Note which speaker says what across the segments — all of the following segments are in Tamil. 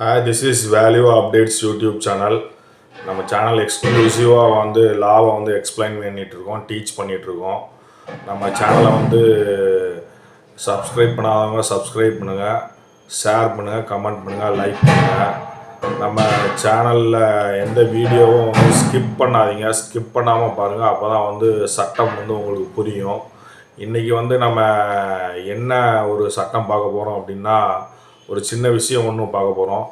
Speaker 1: Hi this is value updates YouTube channel நம்ம சேனல் எக்ஸ்க்ளூசிவாக வந்து லாவை வந்து எக்ஸ்பிளைன் பண்ணிகிட்ருக்கோம் டீச் பண்ணிகிட்ருக்கோம் நம்ம சேனலை வந்து சப்ஸ்கிரைப் பண்ணாதவங்க சப்ஸ்கிரைப் பண்ணுங்கள் ஷேர் பண்ணுங்கள் கமெண்ட் பண்ணுங்கள் லைக் பண்ணுங்கள் நம்ம சேனலில் எந்த வீடியோவும் வந்து ஸ்கிப் பண்ணாதீங்க. ஸ்கிப் பண்ணாமல் பாருங்கள் அப்போ தான் வந்து சட்டம் வந்து உங்களுக்கு புரியும். இன்றைக்கி வந்து நம்ம என்ன ஒரு சட்டம் பார்க்க போகிறோம் அப்படின்னா ஒரு சின்ன விஷயம் ஒன்று பார்க்க போகிறோம்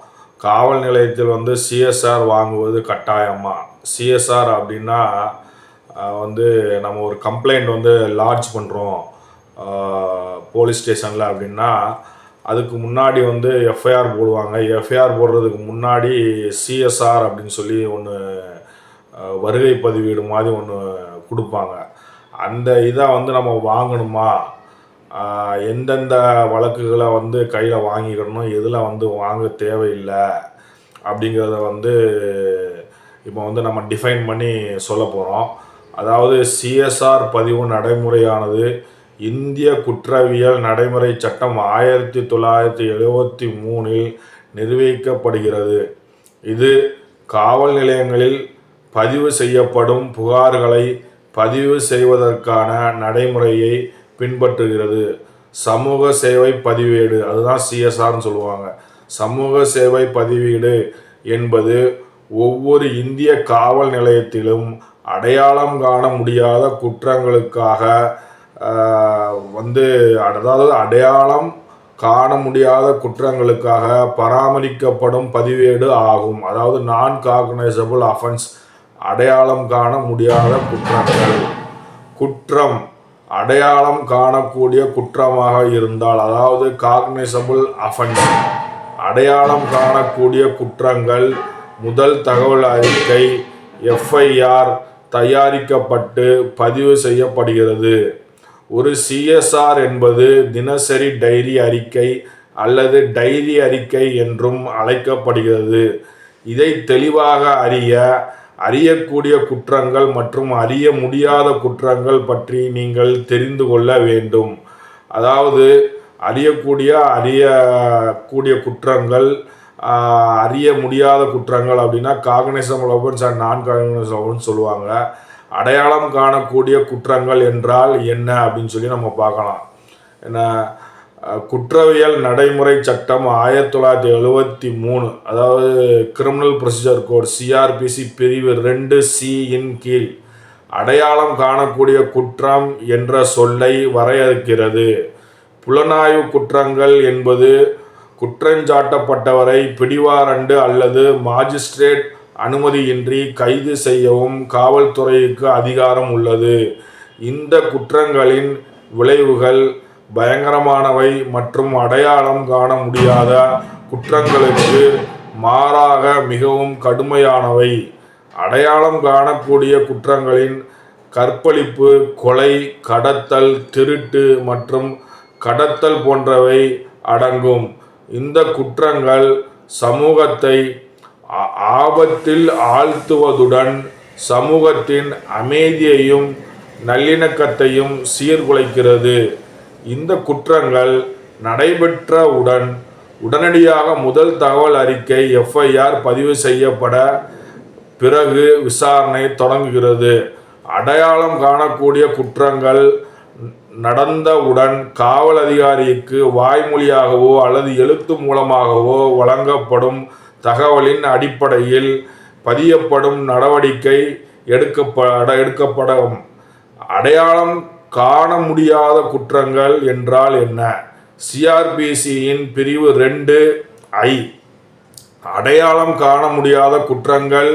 Speaker 1: காவல் நிலையத்தில் வந்து சிஎஸ்ஆர் வாங்குவது கட்டாயமா? சிஎஸ்ஆர் அப்படின்னா வந்து நம்ம ஒரு கம்ப்ளைண்ட் வந்து லாட்ஜ் பண்ணுறோம் போலீஸ் ஸ்டேஷனில் அப்படின்னா அதுக்கு முன்னாடி வந்து எஃப்ஐஆர் போடுவாங்க. எஃப்ஐஆர் போடுறதுக்கு முன்னாடி சிஎஸ்ஆர் அப்படின்னு சொல்லி ஒன்று வருகை பதிவீடு மாதிரி ஒன்று கொடுப்பாங்க. அந்த இதை வந்து நம்ம வாங்கணுமா? எந்தெந்த வழக்குகளை வந்து கையில் வாங்கிக்கணும் எதில் வந்து வாங்க தேவையில்லை அப்படிங்கிறத வந்து இப்போ வந்து நம்ம டிஃபைன் பண்ணி சொல்ல போகிறோம் அதாவது சிஎஸ்ஆர் பதிவு நடைமுறையானது இந்திய குற்றவியல் நடைமுறை சட்டம் ஆயிரத்தி தொள்ளாயிரத்தி எழுபத்தி மூணில் நிர்வகிக்கப்படுகிறது. இது காவல் நிலையங்களில் பதிவு செய்யப்படும் புகார்களை பதிவு செய்வதற்கான நடைமுறையை பின்பற்றுகிறது. சமூக சேவை பதிவேடு அதுதான் சிஎஸ்ஆர்னு சொல்லுவாங்க. சமூக சேவை பதிவேடு என்பது ஒவ்வொரு இந்திய காவல் நிலையத்திலும் அடையாளம் காண முடியாத குற்றங்களுக்காக வந்து அதாவது அடையாளம் காண முடியாத குற்றங்களுக்காக பராமரிக்கப்படும் பதிவேடு ஆகும். அதாவது நான் காக்னைசபிள் அஃபென்ஸ் அடையாளம் காண முடியாத குற்றங்கள். குற்றம். அடையாளம் காணக்கூடிய குற்றமாக இருந்தால் அதாவது காக்னிசபிள் அஃபென்ஸ் அடையாளம் காணக்கூடிய குற்றங்கள் முதல் தகவல் அறிக்கை எஃப்ஐஆர் தயாரிக்கப்பட்டு பதிவு செய்யப்படுகிறது. ஒரு சிஎஸ்ஆர் என்பது தினசரி டைரி அறிக்கை அல்லது டைரி அறிக்கை என்றும் அழைக்கப்படுகிறது. இதை தெளிவாக அறிய அறியக்கூடிய குற்றங்கள் மற்றும் அறிய முடியாத குற்றங்கள் பற்றி நீங்கள் தெரிந்து கொள்ள வேண்டும். அதாவது அறியக்கூடிய அறியக்கூடிய குற்றங்கள் அறிய முடியாத குற்றங்கள் அப்படின்னா காகனிசம் லவன்ஸ் அண்ட் நான் காகனிசம் சொல்லுவாங்க. அடையாளம் காணக்கூடிய குற்றங்கள் என்றால் என்ன அப்படின்னு சொல்லி நம்ம பார்க்கலாம். என்ன? குற்றவியல் நடைமுறை சட்டம் ஆயிரத்தி தொள்ளாயிரத்தி எழுபத்தி மூணு அதாவது கிரிமினல் ப்ரொசீஜர் கோட் சிஆர்பிசி பிரிவு ரெண்டு சி இன் கீழ் அடையாளம் காணக்கூடிய குற்றம் என்ற சொல்லை வரையறுக்கிறது. புலனாய்வு குற்றங்கள் என்பது குற்றஞ்சாட்டப்பட்டவரை பிடிவாரண்டு அல்லது மாஜிஸ்ட்ரேட் அனுமதியின்றி கைது செய்யவும் காவல்துறைக்கு அதிகாரம் உள்ளது. இந்த குற்றங்களின் விளைவுகள் பயங்கரமானவை மற்றும் அடையாளம் காண முடியாத குற்றங்களுக்கு மாறாக மிகவும் கடுமையானவை. அடையாளம் காணக்கூடிய குற்றங்களின் கற்பழிப்பு கொலை கடத்தல் திருட்டு மற்றும் கடத்தல் போன்றவை அடங்கும். இந்த குற்றங்கள் சமூகத்தை ஆபத்தில் ஆழ்த்துவதுடன் சமூகத்தின் அமைதியையும் நல்லிணக்கத்தையும் சீர்குலைக்கிறது. இந்த குற்றங்கள் நடைபெற்றவுடன் உடனடியாக முதல் தகவல் அறிக்கை எஃப்ஐஆர் பதிவு செய்யப்பட பிறகு விசாரணை தொடங்குகிறது. அடையாளம் காணக்கூடிய குற்றங்கள் நடந்தவுடன் காவல் அதிகாரிக்கு வாய்மொழியாகவோ அல்லது எழுத்து மூலமாகவோ வழங்கப்படும் தகவலின் அடிப்படையில் பதியப்படும் நடவடிக்கை எடுக்கப்பட எடுக்கப்படும். அடையாளம் காண முடியாத குற்றங்கள் என்றால் என்ன? சிஆர்பிசியின் பிரிவு ரெண்டு ஐ. அடையாளம் காண முடியாத குற்றங்கள்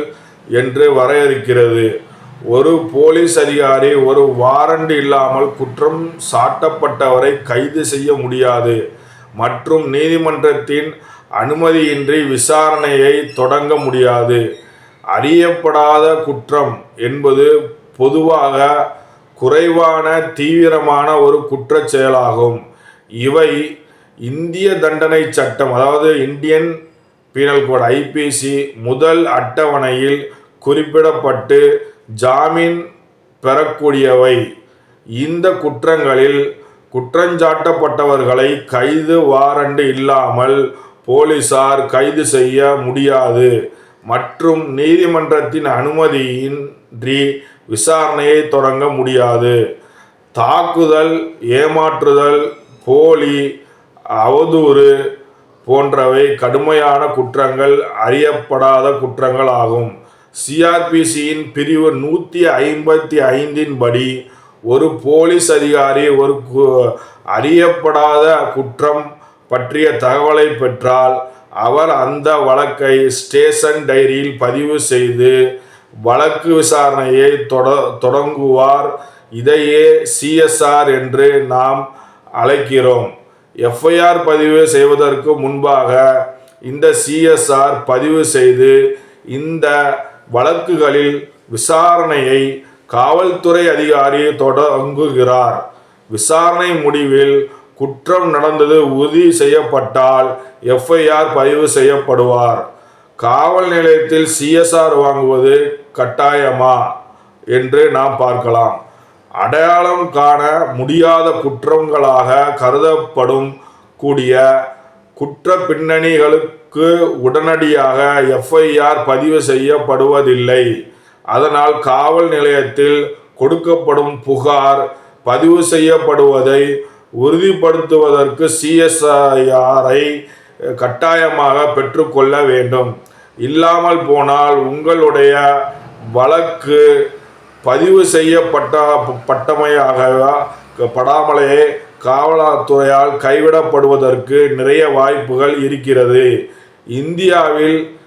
Speaker 1: என்று வரையறுக்கிறது. ஒரு போலீஸ் அதிகாரி ஒரு வாரண்ட் இல்லாமல் குற்றம் சாட்டப்பட்டவரை கைது செய்ய முடியாது. மற்றும் நீதிமன்றத்தின் அனுமதியின்றி விசாரணையை தொடங்க முடியாது. அறியப்படாத குற்றம் என்பது பொதுவாக குறைவான தீவிரமான ஒரு குற்ற செயலாகும். இவை இந்திய தண்டனை சட்டம் அதாவது இந்தியன் பீனல் கோட் ஐபிசி முதல் அட்டவணையில் குறிப்பிடப்பட்டு ஜாமீன் பெறக்கூடியவை. இந்த குற்றங்களில் குற்றஞ்சாட்டப்பட்டவர்களை கைது வாரண்டு இல்லாமல் போலீசார் கைது செய்ய முடியாது. மற்றும் நீதிமன்றத்தின் அனுமதியின்றி விசாரணையை தொடங்க முடியாது. தாக்குதல் ஏமாற்றுதல் போலி அவதூறு போன்றவை கடுமையான குற்றங்கள் அறியப்படாத குற்றங்கள் ஆகும். சிஆர்பிசியின் பிரிவு நூற்றி ஐம்பத்தி ஐந்தின் படி ஒரு போலீஸ் அதிகாரி ஒரு கு- அறியப்படாத குற்றம் பற்றிய தகவலை பெற்றால் அவர் அந்த வழக்கை ஸ்டேஷன் டைரியில் பதிவு செய்து வழக்கு விசாரணையை தொட தொடங்குவார். இதையே சிஎஸ்ஆர் என்று நாம் அழைக்கிறோம். எஃப்ஐஆர் பதிவு செய்வதற்கு முன்பாக இந்த சிஎஸ்ஆர் பதிவு செய்து இந்த வழக்குகளில் விசாரணையை காவல்துறை அதிகாரி தொடங்குகிறார். விசாரணை முடிவில் குற்றம் நடந்தது உறுதி செய்யப்பட்டால் எஃப்ஐஆர் பதிவு செய்யப்படுவார். காவல் நிலையத்தில் சிஎஸ்ஆர் வாங்குவது கட்டாயமா என்று நாம் பார்க்கலாம். அடையாளம் காண முடியாத குற்றங்களாக கருதப்படும் கூடிய குற்ற பின்னணிகளுக்கு உடனடியாக எஃப்ஐஆர் பதிவு செய்யப்படுவதில்லை. அதனால் காவல் நிலையத்தில் கொடுக்கப்படும் புகார் பதிவு செய்யப்படுவதை உறுதிப்படுத்துவதற்கு சிஎஸ்ஐஆரை கட்டாயமாக பெற்றுக்கொள்ள வேண்டும். இல்லாமல் போனால் உங்களுடைய வழக்கு பதிவு செய்யப்பட்ட பட்டமையாக படாமலேயே காவல்துறையால் கைவிடப்படுவதற்கு நிறைய வாய்ப்புகள் இருக்கிறது. இந்தியாவில்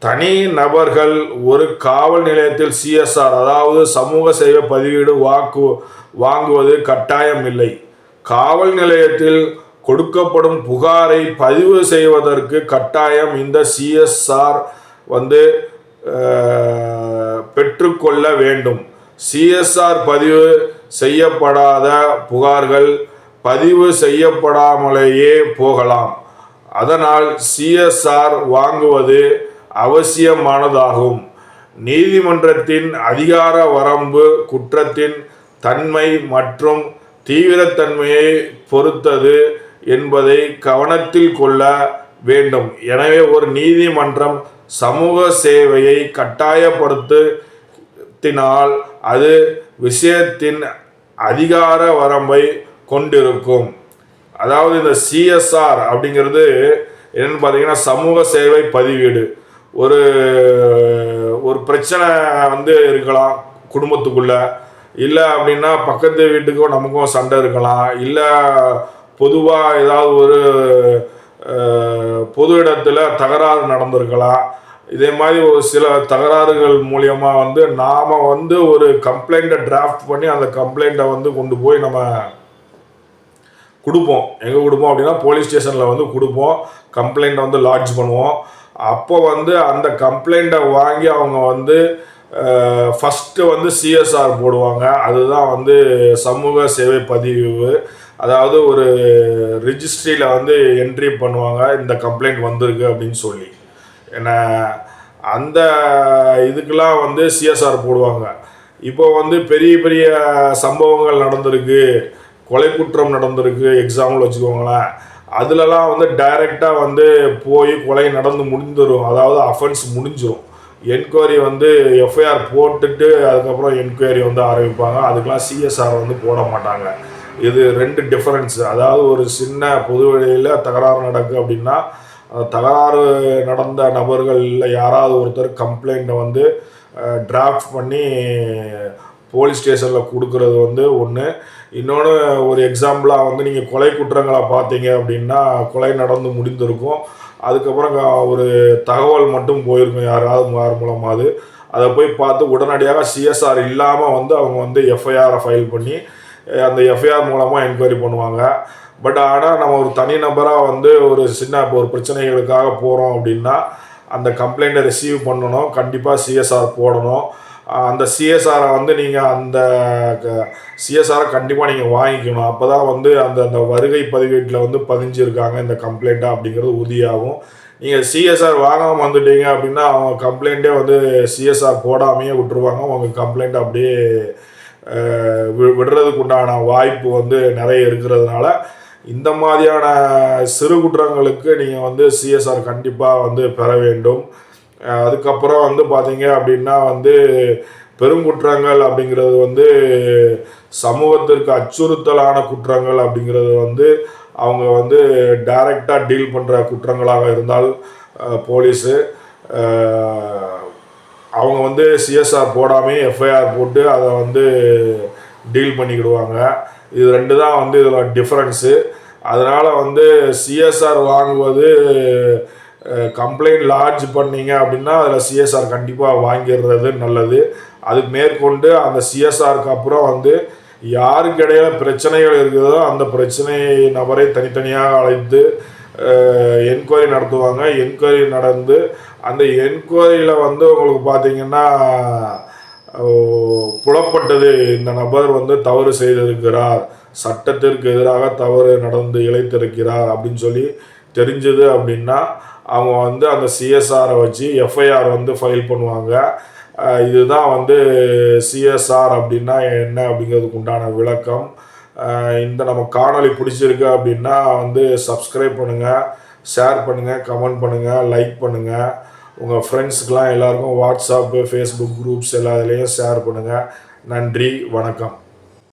Speaker 1: தனி நபர்கள் ஒரு காவல் நிலையத்தில் சிஎஸ்ஆர் அதாவது சமூக சேவை பதிவீடு வாக்கு வாங்குவது கட்டாயம் இல்லை காவல் நிலையத்தில் கொடுக்கப்படும் புகாரை பதிவு செய்வதற்கு கட்டாயம் இந்த சிஎஸ்ஆர் வந்து பெற்றுக்கொள்ள வேண்டும். சிஎஸ்ஆர் பதிவு செய்யப்படாத புகார்கள் பதிவு செய்யப்படாமலேயே போகலாம். அதனால் சிஎஸ்ஆர் வாங்குவது அவசியமானதாகும். நீதிமன்றத்தின் அதிகார வரம்பு குற்றத்தின் தன்மை மற்றும் தீவிரத்தன்மையை பொறுத்தது என்பதை கவனத்தில் கொள்ள வேண்டும். எனவே ஒரு நீதிமன்றம் சமூக சேவையை கட்டாயப்படுத்தினால் அது விஷயத்தின் அதிகார வரம்பை கொண்டிருக்கும். அதாவது இந்த சிஎஸ்ஆர் அப்படிங்கிறது என்னன்னு பார்த்தீங்கன்னா சமூக சேவை பதிவீடு. ஒரு ஒரு பிரச்சனை வந்து இருக்கலாம் குடும்பத்துக்குள்ள. இல்லை அப்படின்னா பக்கத்து வீட்டுக்கும் நமக்கும் சண்டை இருக்கலாம். இல்லை பொதுவாக ஏதாவது ஒரு பொது இடத்துல தகராறு நடந்திருக்கலாம். இதே மாதிரி ஒரு சில தகராறுகள் மூலியமாக வந்து நாம் வந்து ஒரு கம்ப்ளைண்ட்டை டிராஃப்ட் பண்ணி அந்த கம்ப்ளைண்ட்டை வந்து கொண்டு போய் நம்ம கொடுப்போம். எங்கே கொடுப்போம் அப்படின்னா போலீஸ் ஸ்டேஷனில் வந்து கொடுப்போம். கம்ப்ளைண்ட்டை வந்து லாட்ஜ் பண்ணுவோம். அப்போ வந்து அந்த கம்ப்ளைண்ட்டை வாங்கி அவங்க வந்து ஃபஸ்ட்டு வந்து சிஎஸ்ஆர் போடுவாங்க. அதுதான் வந்து சமூக சேவை பதிவு. அதாவது ஒரு ரிஜிஸ்ட்ரியில் வந்து என்ட்ரி பண்ணுவாங்க இந்த கம்ப்ளைண்ட் வந்திருக்கு அப்படின்னு சொல்லி. என்ன அந்த இதுக்கெலாம் வந்து சிஎஸ்ஆர் போடுவாங்க. இப்போ வந்து பெரிய பெரிய சம்பவங்கள் நடந்திருக்கு கொலை குற்றம் நடந்திருக்கு எக்ஸாம்பிள் வச்சுக்கோங்களேன். அதுலலாம் வந்து டைரெக்டாக வந்து போய் கொலை நடந்து முடிந்துடும் அதாவது அஃபென்ஸ் முடிஞ்சிடும் என்கொயரி வந்து எஃப்ஐஆர் போட்டுட்டு அதுக்கப்புறம் என்கொயரி வந்து ஆரம்பிப்பாங்க. அதுக்கெலாம் சிஎஸ்ஆர் வந்து போட மாட்டாங்க. இது ரெண்டு டிஃபரன்ஸ் அதாவது ஒரு சின்ன பொது வழியில் தகராறு நடக்கு அப்படின்னா தகராறு நடந்த நபர்களில் யாராவது ஒருத்தர் கம்ப்ளைண்ட்டை வந்து டிராஃப்ட் பண்ணி போலீஸ் ஸ்டேஷனில் கொடுக்கறது வந்து ஒன்று இன்னொன்று ஒரு எக்ஸாம்பிளாக வந்து நீங்கள் கொலை குற்றங்களை பார்த்தீங்க அப்படின்னா கொலை நடந்து முடிந்திருக்கும். அதுக்கப்புறம் ஒரு தகவல் மட்டும் போயிருக்கும் யாராவது யார் மூலமாவது அதை. போய் பார்த்து உடனடியாக சிஎஸ்ஆர் இல்லாமல் வந்து அவங்க வந்து எஃப்ஐஆரை ஃபைல் பண்ணி அந்த எஃப்ஐஆர் மூலமாக என்கொயரி பண்ணுவாங்க. பட் ஆனால் நம்ம ஒரு தனிநபராக வந்து ஒரு சின்ன இப்போ ஒரு பிரச்சனைகளுக்காக போகிறோம் அப்படின்னா அந்த கம்ப்ளைண்ட்டை ரிசீவ் பண்ணணும். கண்டிப்பாக சிஎஸ்ஆர் போடணும். அந்த சிஎஸ்ஆரை வந்து நீங்கள் அந்த சிஎஸ்ஆரை கண்டிப்பாக நீங்கள் வாங்கிக்கணும். அப்போ தான் வந்து அந்த அந்த வருகை பதிவேட்டில் வந்து பதிஞ்சிருக்காங்க இந்த கம்ப்ளைண்ட்டாக அப்படிங்கிறது உறுதியாகும். நீங்கள் சிஎஸ்ஆர் வாங்காமல் வந்துட்டீங்க அப்படின்னா அவங்க கம்ப்ளைண்ட்டே வந்து சிஎஸ்ஆர் போடாமையே விட்டுருவாங்க. உங்கள் கம்ப்ளைண்ட் அப்படியே விடுறதுக்கு உண்டான வாய்ப்பு வந்து நிறைய இருக்கிறதுனால இந்த மாதிரியான சிறு குற்றங்களுக்கு நீங்கள் வந்து சிஎஸ்ஆர் கண்டிப்பாக வந்து பெற வேண்டும். அதுக்கப்புறம் வந்து பார்த்தீங்க அப்படின்னா வந்து பெருங்குற்றங்கள் அப்படிங்கிறது வந்து சமூகத்திற்கு அச்சுறுத்தலான குற்றங்கள் அப்படிங்கிறது வந்து அவங்க வந்து டைரெக்டாக டீல் பண்ணுற குற்றங்களாக இருந்தால் போலீஸு அவங்க வந்து சிஎஸ்ஆர் போடாமே எஃப்ஐஆர் போட்டு அதை வந்து டீல் பண்ணிக்கிடுவாங்க. இது ரெண்டு தான் வந்து இதில் டிஃப்ரென்ஸு அதனால் வந்து சிஎஸ்ஆர் வாங்குவது கம்ப்ளைண்ட் லாட்ஜ் பண்ணீங்க அப்படின்னா அதில் சிஎஸ்ஆர் கண்டிப்பாக வாங்கிடுறது நல்லது. அதுக்கு மேற்கொண்டு அந்த சிஎஸ்ஆருக்கு அப்புறம் வந்து யாருக்கு இடையில பிரச்சனைகள் இருக்குதோ அந்த பிரச்சனை நபரை தனித்தனியாக அழைத்து என்கொயரி நடத்துவாங்க. என்கொயரி நடந்து அந்த என்கொயரியில் வந்து உங்களுக்கு பார்த்தீங்கன்னா புலப்பட்டது. இந்த நபர் வந்து தவறு செய்திருக்கிறார். சட்டத்திற்கு எதிராக தவறு நடந்து இழைத்திருக்கிறார் அப்படின்னு சொல்லி தெரிஞ்சது அப்படின்னா அவங்க வந்து அந்த சிஎஸ்ஆரை வச்சு எஃப்ஐஆர் வந்து ஃபைல் பண்ணுவாங்க. இதுதான் வந்து சிஎஸ்ஆர் அப்படின்னா என்ன அப்படிங்கிறதுக்கு உண்டான விளக்கம். இந்த நம்ம காணொளி பிடிச்சிருக்கு அப்படின்னா வந்து சப்ஸ்கிரைப் பண்ணுங்கள் ஷேர் பண்ணுங்கள் கமெண்ட் பண்ணுங்கள் லைக் பண்ணுங்கள் உங்கள் ஃப்ரெண்ட்ஸுக்கெலாம் எல்லாருக்கும் வாட்ஸ்அப்பு ஃபேஸ்புக் குரூப்ஸ் எல்லா இதுலேயும் ஷேர் பண்ணுங்கள் நன்றி வணக்கம்.